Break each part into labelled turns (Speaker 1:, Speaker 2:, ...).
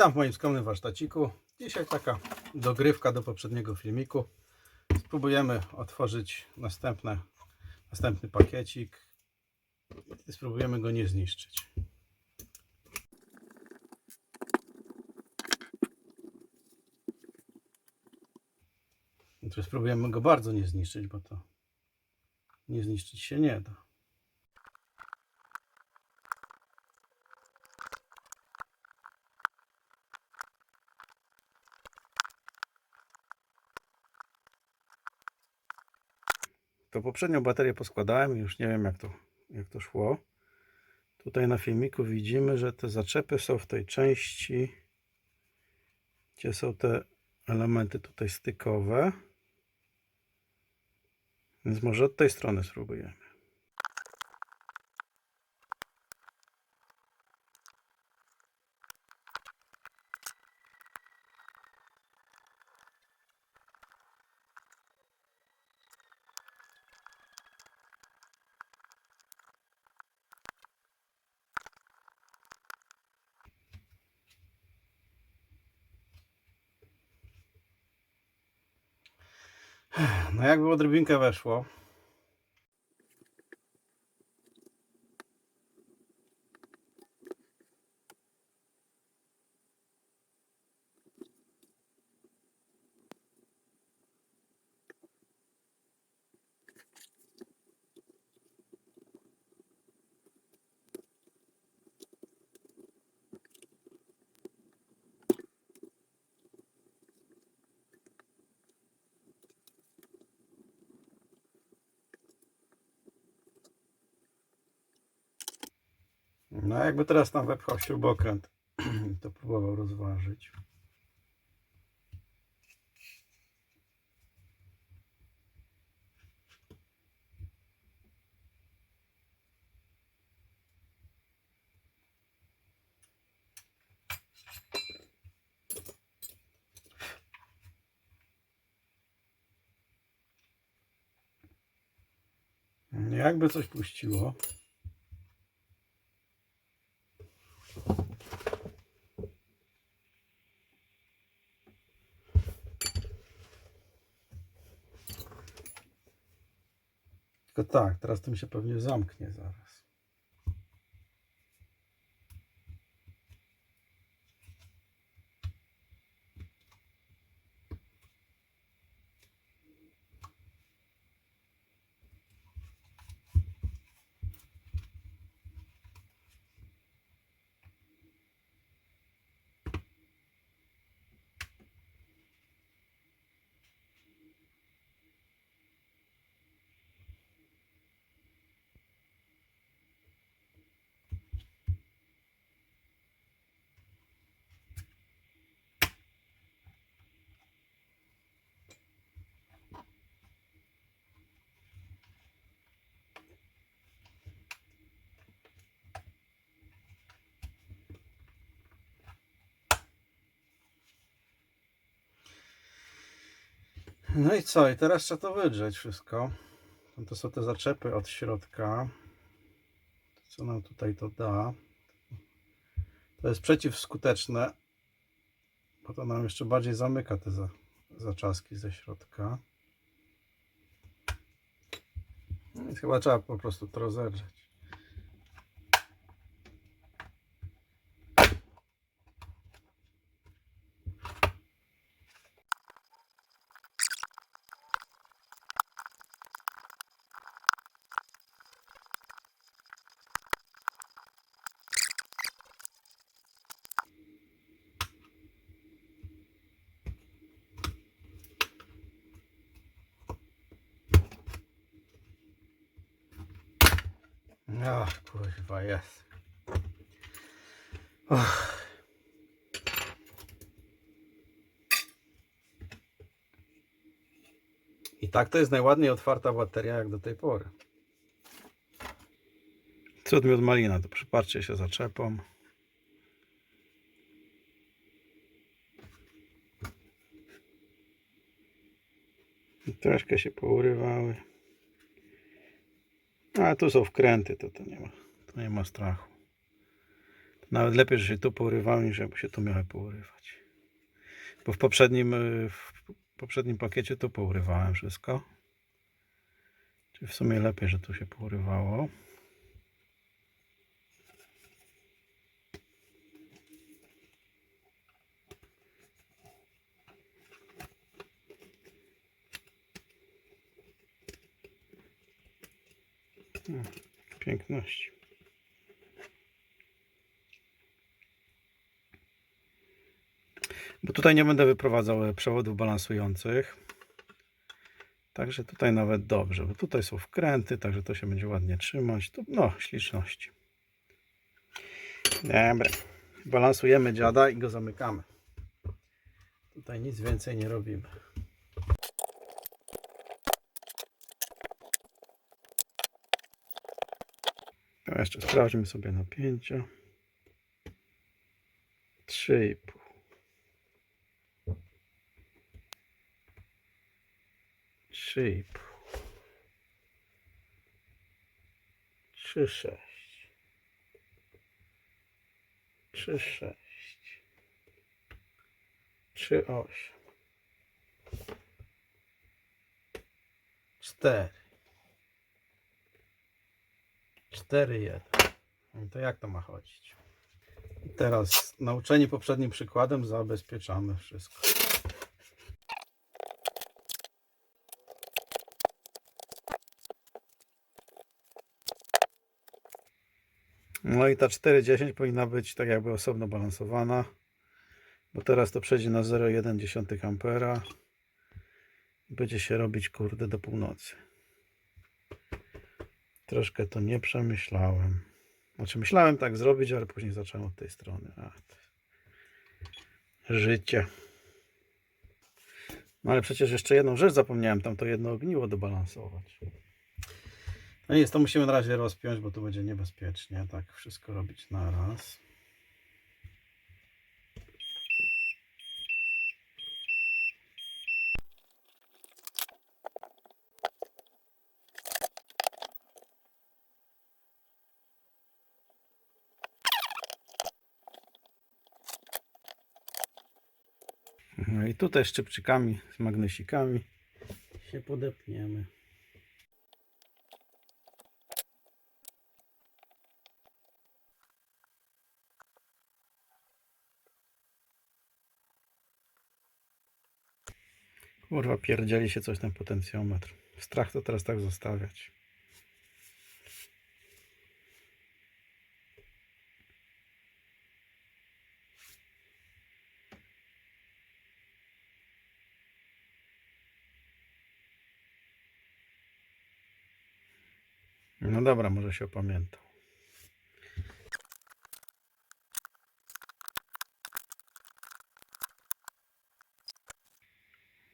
Speaker 1: Witam w moim skromnym warsztaciku. Dzisiaj taka dogrywka do poprzedniego filmiku. Spróbujemy otworzyć następne, następny pakiecik i spróbujemy go nie zniszczyć. Tu spróbujemy go bardzo nie zniszczyć, bo to nie zniszczyć się nie da. Poprzednią baterię poskładałem i już nie wiem jak to, jak to szło. Tutaj na filmiku widzimy, że te zaczepy są w tej części, gdzie są te elementy tutaj stykowe. Więc może od tej strony spróbujemy. No jakby odrobinkę weszło. No jakby teraz tam wepchał śrubokręt, to próbował rozważyć. Jakby coś puściło. Tak, teraz tym się pewnie zamknie zaraz. No i co? I teraz trzeba to wydrzeć wszystko. To są te zaczepy od środka. Co nam tutaj to da? To jest przeciwskuteczne, bo to nam jeszcze bardziej zamyka te za, zaczaski ze środka. No Więc chyba trzeba po prostu to rozedrzeć. Ach, kurwa, jest. Och. I tak to jest najładniej otwarta bateria jak do tej pory. Cud miód malina, to przyparcie się zaczepą. Troszkę się pourywały. A tu są wkręty, to, to nie ma, to nie ma strachu. Nawet lepiej, że się tu pourywały, niż jakby się tu miały pourywać. Bo w poprzednim, y, w poprzednim pakiecie tu pourywałem wszystko. Czyli w sumie lepiej, że tu się pourywało. Hmm, Piękności. Bo tutaj nie będę wyprowadzał e, przewodów balansujących. Także tutaj nawet dobrze, bo tutaj są wkręty, także to się będzie ładnie trzymać. No, śliczności. Dobra. Balansujemy dziada i go zamykamy. Tutaj nic więcej nie robimy. To jeszcze sprawdźmy sobie napięcia. 3,5. Trzy. Trzy sześć. Trzy sześć. Trzy osiem. Cztery. Cztery jeden. No to jak to ma chodzić? Teraz nauczeni poprzednim przykładem zabezpieczamy wszystko. No i ta 4,10 powinna być tak jakby osobno balansowana, bo teraz to przejdzie na 0,1 ampera będzie się robić kurde do północy. Troszkę to nie przemyślałem. Znaczy myślałem tak zrobić, ale później zacząłem od tej strony. A, to... Życie. No ale przecież jeszcze jedną rzecz zapomniałem, tam to jedno ogniwo dobalansować. No nic, to musimy na razie rozpiąć, bo to będzie niebezpiecznie, tak wszystko robić na raz. No i tutaj szczypczykami, z magnesikami się podepniemy. Kurwa, pierdzieli się coś ten potencjometr. Strach to teraz tak zostawiać. No dobra, może się opamiętał.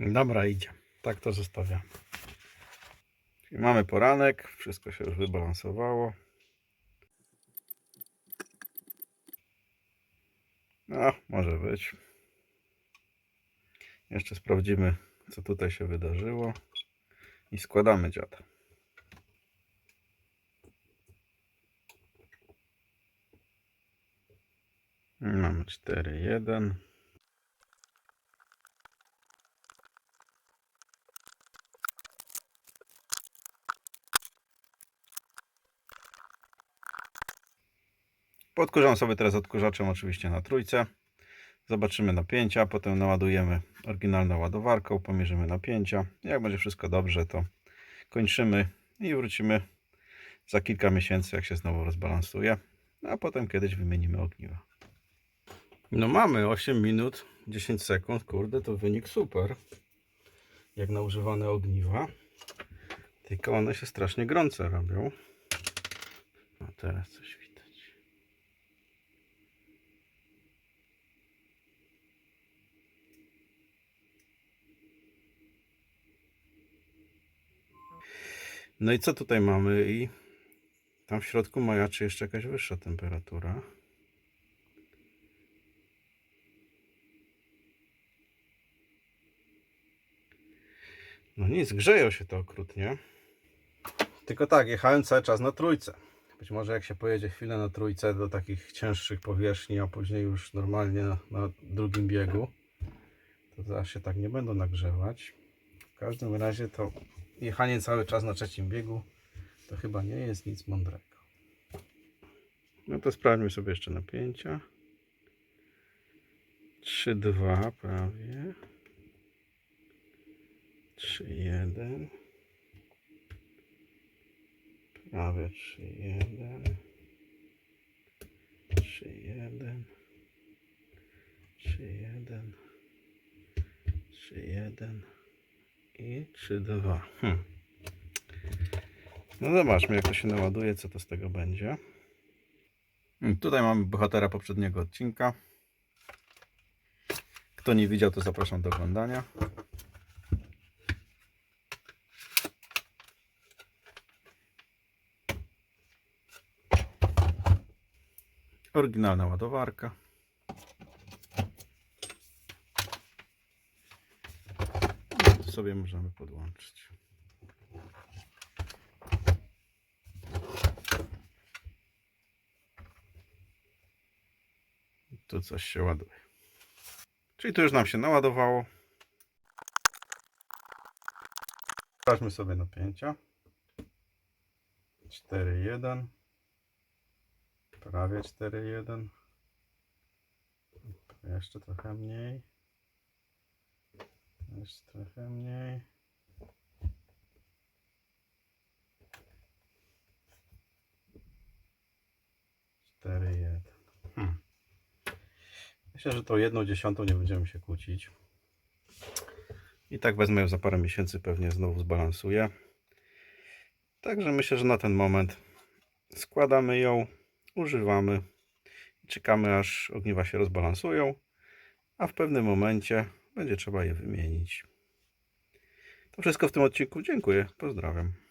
Speaker 1: Dobra, idzie. Tak to zostawiamy. Czyli mamy poranek, wszystko się już wybalansowało. No, może być. Jeszcze sprawdzimy, co tutaj się wydarzyło. I składamy dziada. Mamy 4, 1. Podkurzam sobie teraz odkurzaczem oczywiście na trójce. Zobaczymy napięcia, potem naładujemy oryginalną ładowarką, pomierzymy napięcia. Jak będzie wszystko dobrze, to kończymy i wrócimy za kilka miesięcy, jak się znowu rozbalansuje. A potem kiedyś wymienimy ogniwa. No mamy 8 minut 10 sekund, kurde, to wynik super. Jak na używane ogniwa. Tylko one się strasznie gorące robią. No teraz coś widać. No i co tutaj mamy? I tam w środku majaczy jeszcze jakaś wyższa temperatura. No nic, grzeją się to okrutnie. Tylko tak, jechałem cały czas na trójce. Być może jak się pojedzie chwilę na trójce do takich cięższych powierzchni, a później już normalnie na, na drugim biegu, to zaraz się tak nie będą nagrzewać. W każdym razie to jechanie cały czas na trzecim biegu to chyba nie jest nic mądrego. No to sprawdźmy sobie jeszcze napięcia. 3,2 prawie. 3,1 prawie 3,1 3,1 3,1 3,1 i 3,2 hmm. No zobaczmy jak to się naładuje, co to z tego będzie. Hmm, Tutaj mamy bohatera poprzedniego odcinka. Kto nie widział, to zapraszam do oglądania. Oryginalna ładowarka. Tu sobie możemy podłączyć. Tu coś się ładuje. Czyli to już nam się naładowało. Sprawdźmy sobie napięcia. 4,1 prawie 4,1 jeszcze trochę mniej jeszcze trochę mniej cztery jeden. Hmm. Myślę, że tą jedną dziesiątą nie będziemy się kłócić. I tak wezmę ją za parę miesięcy, pewnie znowu zbalansuję. Także myślę, że na ten moment składamy ją, używamy i czekamy aż ogniwa się rozbalansują, a w pewnym momencie będzie trzeba je wymienić. To wszystko w tym odcinku. Dziękuję. Pozdrawiam.